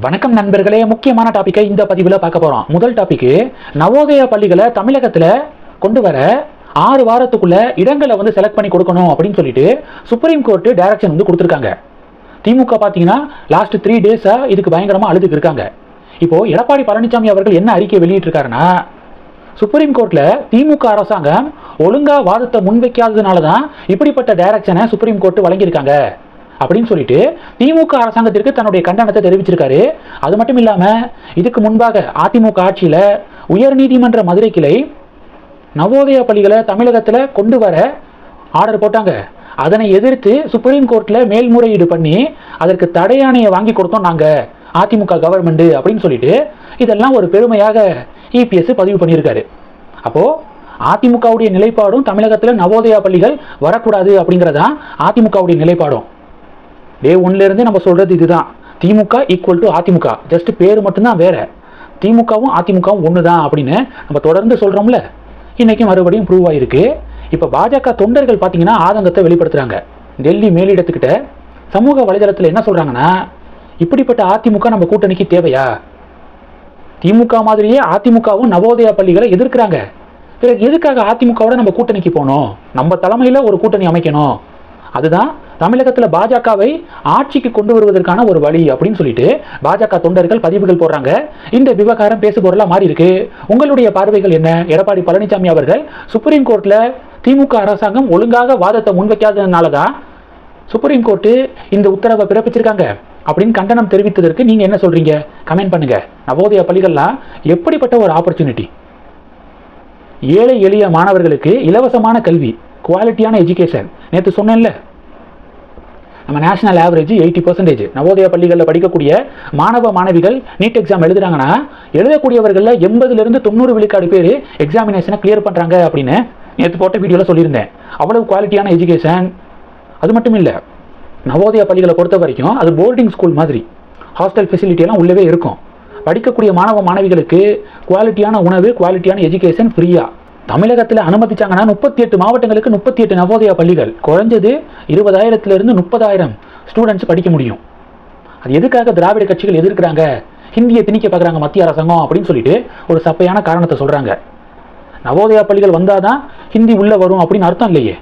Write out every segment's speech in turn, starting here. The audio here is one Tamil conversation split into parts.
வணக்கம் நண்பர்களே முக்கியமான டாப்பிக்கை இந்த பதிவில் பார்க்க போகிறோம் முதல் டாப்பிக்கு நவோதயா பள்ளிகளை தமிழகத்தில் கொண்டு வர ஆறு வாரத்துக்குள்ள இடங்களை வந்து செலக்ட் பண்ணி கொடுக்கணும் அப்படின்னு சொல்லிட்டு சுப்ரீம் கோர்ட்டு டைரக்ஷன் வந்து கொடுத்துருக்காங்க. திமுக பார்த்தீங்கன்னா லாஸ்ட் த்ரீ டேஸாக இதுக்கு பயங்கரமாக அழுதுக்கு இருக்காங்க. இப்போது எடப்பாடி பழனிசாமி அவர்கள் என்ன அறிக்கை வெளியிட்டிருக்காருன்னா சுப்ரீம் கோர்ட்டில் திமுக அரசாங்கம் ஒழுங்கா வாதத்தை முன்வைக்காததுனால தான் இப்படிப்பட்ட டைரக்ஷனை சுப்ரீம் கோர்ட் வழங்கியிருக்காங்க. அப்படின்னு சொல்லிட்டு திமுக அரசாங்கத்திற்கு தன்னுடைய கண்டனத்தை தெரிவிச்சிருக்காரு. அது மட்டும் இல்லாம இதுக்கு முன்பாக அதிமுக ஆட்சியில உயர்நீதிமன்ற மதுரை கிளை நவோதயா பள்ளிகளை தமிழகத்துல கொண்டு வர ஆர்டர் போட்டாங்க. அதனை எதிர்த்து சுப்ரீம் கோர்ட்ல மேல்முறையீடு பண்ணி அதற்கு தடையாணையை வாங்கி கொடுத்தோம் நாங்க அதிமுக கவர்மெண்ட் அப்படின்னு சொல்லிட்டு இதெல்லாம் ஒரு பெருமையாக இபிஎஸ் பதிவு பண்ணியிருக்காரு. அப்போ அதிமுகவுடைய நிலைப்பாடும் தமிழகத்தில் நவோதயா பள்ளிகள் வரக்கூடாது அப்படிங்கிறதான் அதிமுகவுடைய நிலைப்பாடும். டே ஒன்லேருந்தே நம்ம சொல்கிறது இதுதான். DMK equal to AIADMK. Just பேர் மட்டும்தான் வேறு. திமுகவும் அதிமுகவும் ஒன்று தான் அப்படின்னு நம்ம தொடர்ந்து சொல்கிறோம்ல இன்றைக்கும் மறுபடியும் ப்ரூவ் ஆயிருக்கு. இப்போ பாஜக தொண்டர்கள் பார்த்தீங்கன்னா ஆதங்கத்தை வெளிப்படுத்துகிறாங்க டெல்லி மேலிடத்துக்கிட்ட சமூக வலைதளத்தில் என்ன சொல்கிறாங்கன்னா இப்படிப்பட்ட அதிமுக நம்ம கூட்டணிக்கு தேவையா? திமுக மாதிரியே அதிமுகவும் நவோதயா பள்ளிகளை எதிர்க்கிறாங்க. பிறகு எதுக்காக அதிமுகவோட நம்ம கூட்டணிக்கு போகணும் நம்ம தலைமையில் ஒரு கூட்டணி அமைக்கணும். அதுதான் தமிழகத்தில் பாஜகவை ஆட்சிக்கு கொண்டு வருவதற்கான ஒரு வழி அப்படின்னு சொல்லிட்டு பாஜக தொண்டர்கள் பதிவுகள் போடுறாங்க. இந்த விவகாரம் பேசுபொருளாக மாறி இருக்கு. உங்களுடைய பார்வைகள் என்ன? எடப்பாடி பழனிசாமி அவர்கள் சுப்ரீம் கோர்ட்டில் திமுக அரசாங்கம் ஒழுங்காக வாதத்தை முன்வைக்காததுனால தான் சுப்ரீம் கோர்ட்டு இந்த உத்தரவை பிறப்பிச்சிருக்காங்க அப்படின்னு கண்டனம் தெரிவித்ததற்கு நீங்கள் என்ன சொல்கிறீங்க கமெண்ட் பண்ணுங்க. நவோதய பள்ளிகள்லாம் எப்படிப்பட்ட ஒரு ஆப்பர்ச்சுனிட்டி ஏழை எளிய மாணவர்களுக்கு இலவசமான கல்வி குவாலிட்டியான எஜுகேஷன் நேற்று சொன்னேன்ல நம்ம national average eighty percentage Navodaya பள்ளிகளில் படிக்கக்கூடிய மாணவ மாணவிகள் நீட் எக்ஸாம் எழுதுறாங்கன்னா எழுதக்கூடியவர்களில் எண்பதுலேருந்து தொண்ணூறு விழுக்காடு பேர் எக்ஸாமினேஷனை கிளியர் பண்ணுறாங்க அப்படின்னு நேற்று போட்ட வீடியோவில் சொல்லியிருந்தேன். அவ்வளவு குவாலிட்டியான எஜுகேஷன் அது மட்டும் இல்லை நவோதயா பள்ளிகளை பொறுத்த வரைக்கும் அது போர்டிங் ஸ்கூல் மாதிரி. ஹாஸ்டல் ஃபெசிலிட்டியெல்லாம் உள்ளவே இருக்கும். படிக்கக்கூடிய மாணவ மாணவிகளுக்கு குவாலிட்டியான உணவு குவாலிட்டியான எஜுகேஷன் ஃப்ரீயாக தமிழகத்தில் அனுமதிச்சாங்கன்னா முப்பத்தி எட்டு மாவட்டங்களுக்கு முப்பத்தி எட்டு நவோதயா பள்ளிகள். குறைஞ்சது இருபதாயிரத்திலிருந்து முப்பதாயிரம் ஸ்டூடெண்ட்ஸ் படிக்க முடியும். அது எதுக்காக திராவிட கட்சிகள் எதிர்க்கிறாங்க? ஹிந்தியை திணிக்க பார்க்குறாங்க மத்திய அரசாங்கம் அப்படின்னு சொல்லிட்டு ஒரு சப்பையான காரணத்தை சொல்கிறாங்க நவோதயா பள்ளிகள் வந்தால் தான் ஹிந்தி உள்ளே வரும் அப்படின்னு அர்த்தம் இல்லையே.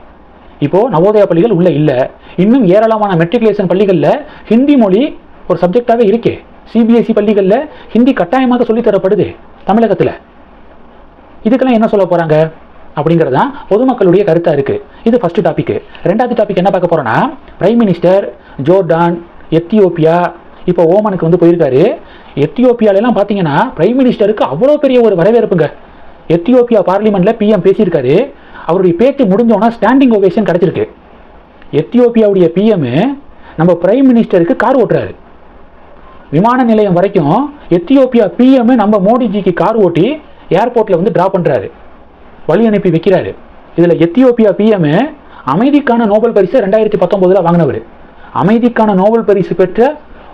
இப்போ நவோதயா பள்ளிகள் உள்ளே இல்லை. இன்னும் ஏராளமான மெட்ரிகுலேஷன் பள்ளிகளில் ஹிந்தி மொழி ஒரு சப்ஜெக்டாகவே இருக்கே. சிபிஎஸ்இ பள்ளிகளில் ஹிந்தி கட்டாயமாக சொல்லித் தரப்படுது தமிழகத்தில். இதுக்கெல்லாம் என்ன சொல்ல போகிறாங்க அப்படிங்கிறதான் பொதுமக்களுடைய கருத்தாக இருக்குது இது ஃபஸ்ட்டு டாபிக் ரெண்டாவது டாபிக் என்ன பார்க்க போகிறோன்னா பிரைம் மினிஸ்டர் ஜோர்டான் எத்தியோப்பியா இப்போ ஓமனுக்கு வந்து போயிருக்காரு. எத்தியோப்பியாலெல்லாம் பார்த்தீங்கன்னா பிரைம் மினிஸ்டருக்கு அவ்வளோ பெரிய ஒரு வரவேற்புங்க. எத்தியோப்பியா பார்லிமெண்ட்டில் பிஎம் பேசியிருக்காரு. அவருடைய பேச்சு முடிஞ்சோன்னா ஸ்டாண்டிங் ஓவேஷன் கிடச்சிருக்கு. எத்தியோப்பியாவுடைய பிஎம் நம்ம பிரைம் மினிஸ்டருக்கு கார் ஓட்டுறாரு. விமான நிலையம் வரைக்கும் எத்தியோப்பியா பிஎம் நம்ம மோடிஜிக்கு கார் ஓட்டி ஏர்போர்ட்டில் வந்து ட்ரா பண்ணுறாரு வழி அனுப்பி வைக்கிறாரு. இதில் எத்தியோப்பியா பிஎம் அமைதிக்கான நோபல் பரிசு ரெண்டாயிரத்தி பத்தொம்போதில் வாங்கினவர். அமைதிக்கான நோபல் பரிசு பெற்ற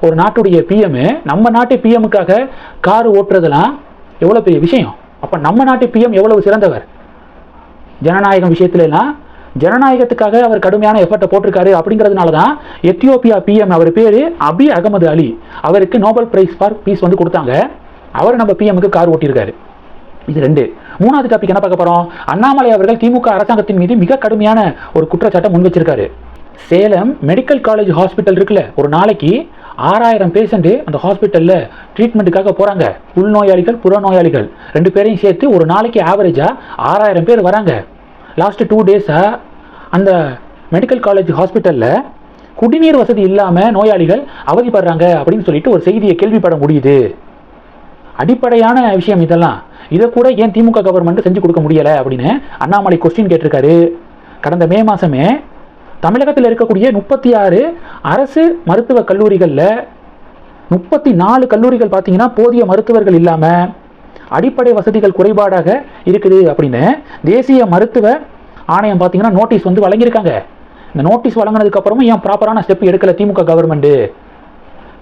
ஒரு நாட்டுடைய பிஎம் நம்ம நாட்டு பிஎம்முக்காக கார் ஓட்டுறதெல்லாம் எவ்வளோ பெரிய விஷயம்? அப்போ நம்ம நாட்டு பிஎம் எவ்வளவு சிறந்தவர்? ஜனநாயகம் விஷயத்துலெல்லாம் ஜனநாயகத்துக்காக அவர் கடுமையான எஃபர்ட்டை போட்டிருக்காரு அப்படிங்கிறதுனால தான் எத்தியோப்பியா பிஎம் அவர் பேர் அபி அகமது அலி. அவருக்கு நோபல் பிரைஸ் ஃபார் பீஸ் வந்து கொடுத்தாங்க. அவர் நம்ம பிஎம்க்கு கார் ஓட்டியிருக்காரு. இது ரெண்டு. மூணாவது டாபிக் என்ன பார்க்க போகிறோம் அண்ணாமலை அவர்கள் திமுக அரசாங்கத்தின் மீது மிக கடுமையான ஒரு குற்றச்சாட்டை முன் வச்சிருக்காரு. சேலம் மெடிக்கல் காலேஜ் ஹாஸ்பிட்டல் இருக்குல்ல ஒரு நாளைக்கு ஆறாயிரம் பேஷண்ட் அந்த ஹாஸ்பிட்டலில் ட்ரீட்மெண்ட்டுக்காக போகிறாங்க உள்நோயாளிகள் புறநோயாளிகள் ரெண்டு பேரையும் சேர்த்து ஒரு நாளைக்கு ஆவரேஜாக ஆறாயிரம் பேர் வராங்க. லாஸ்ட் டூ டேஸாக அந்த மெடிக்கல் காலேஜ் ஹாஸ்பிட்டலில் குடிநீர் வசதி இல்லாமல் நோயாளிகள் அவதிப்படுறாங்க அப்படின்னு சொல்லிட்டு ஒரு செய்தியை கேள்விப்பட முடியுது. அடிப்படையான விஷயம் இதெல்லாம். இதை கூட ஏன் திமுக கவர்மெண்ட் செஞ்சு கொடுக்க முடியலை அப்படின்னு அண்ணாமலை கொஸ்டின் கேட்டிருக்காரு. கடந்த மே மாதமே தமிழகத்தில் இருக்கக்கூடிய முப்பத்தி ஆறு அரசு மருத்துவ கல்லூரிகளில் முப்பத்தி நாலு கல்லூரிகள் பார்த்தீங்கன்னா போதிய மருத்துவர்கள் இல்லாமல் அடிப்படை வசதிகள் குறைபாடாக இருக்குது அப்படின்னு தேசிய மருத்துவ ஆணையம் பார்த்தீங்கன்னா நோட்டீஸ் வந்து வழங்கியிருக்காங்க. இந்த நோட்டீஸ் வழங்கினதுக்கப்புறமும் ஏன் ப்ராப்பரான ஸ்டெப் எடுக்கலை திமுக கவர்மெண்ட்டு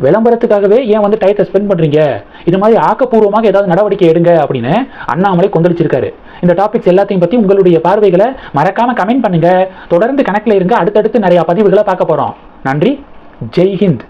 விளம்பரத்துக்காகவே ஏன் வந்து டயத்தை ஸ்பெண்ட் பண்ணுறீங்க இது மாதிரி ஆக்கப்பூர்வமாக ஏதாவது நடவடிக்கை எடுங்க அப்படின்னு அண்ணாமலை கொந்தளிச்சிருக்காரு. இந்த டாபிக்ஸ் எல்லாத்தையும் பற்றி உங்களுடைய பார்வைகளை மறக்காம கமெண்ட் பண்ணுங்க. தொடர்ந்து கணக்கில் இருங்க. அடுத்தடுத்து நிறைய பதிவுகளை பார்க்க போகிறோம் நன்றி. ஜெய்ஹிந்த்.